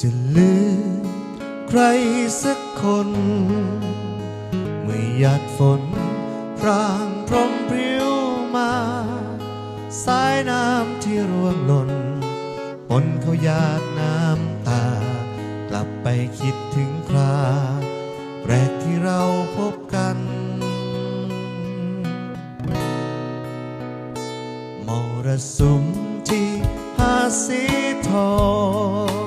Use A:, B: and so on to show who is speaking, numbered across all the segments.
A: จะลืมใครสักคน เมื่อหยาดฝนพรางพรมพริ้วมา สายน้ำที่ร่วงหล่นปนเขาหยาดน้ำตา กลับไปคิดถึงคราแรกที่เราพบกัน มรสุมที่หาสีทอง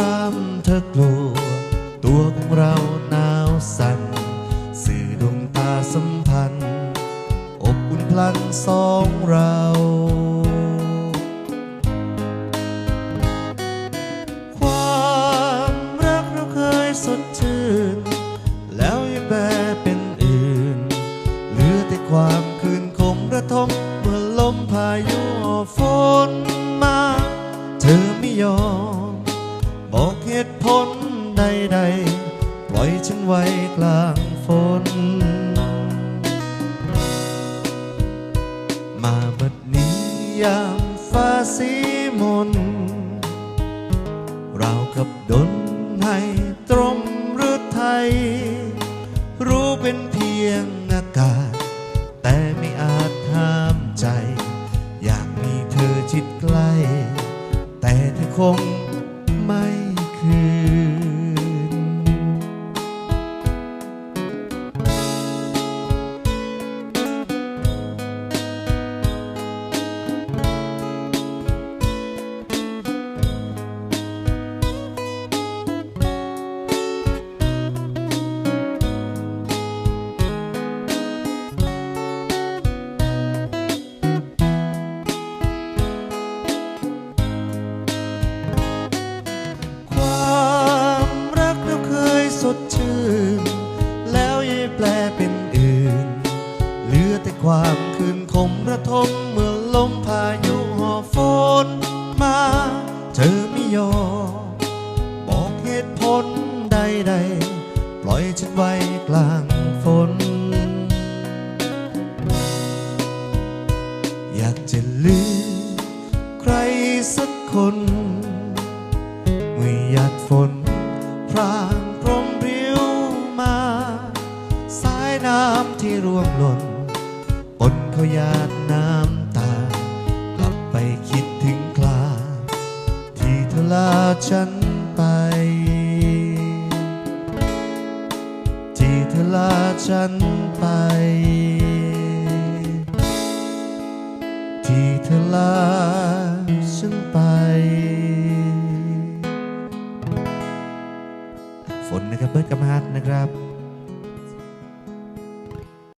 A: าคำรามเธอกลัว ตัวของเราหนาวสั่น สื่อดวงตาสัมพันธ์ อบอุ่นพลันสองเราความรักเราเคยสดชื่น แล้วยังแปรเป็นอื่น เหลือแต่ความคืนคมระทมเมื่อลมพายุฝนมา เธอไม่ยอม ตุผลใดๆ ปล่อยฉันไว้กลางฝน มาบัดนี้ยามฟ้าสีมนเรากับดนให้ตรมหรือไทยรู้เป็นเพียงอากาศ แต่ไม่อาจห้ามใจ อยากมีเธอชิดใกล้ แต่เธอคง วามคืนคมระทมเมื่อลมพายุหอบฝนมา เธอไม่ยอมบอกเหตุผลใดๆ ปล่อยฉันไว้กลางฝน อยากจะลืมใครสักคน เมื่อหยาดฝนพรางพรมริ้วมา สายน้ำที่ร่วงหล่น เขยาดน้ำตา กลับไปคิดถึงคลา ที่เธอลาฉันไป ที่เธอลาฉันไป ที่เธอลาฉันไป ฝนนะครับเบิร์ดกับฮัทนะครับ